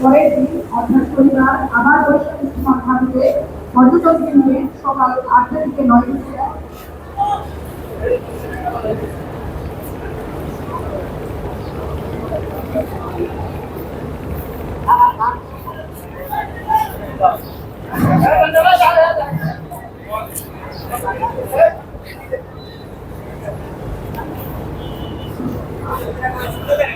পরের দিন অর্থাৎ শনিবার আবার বৈশাখী ভাবিতে পর্যটকদের নিয়ে সকাল আটটা থেকে নয় Thank Look at that.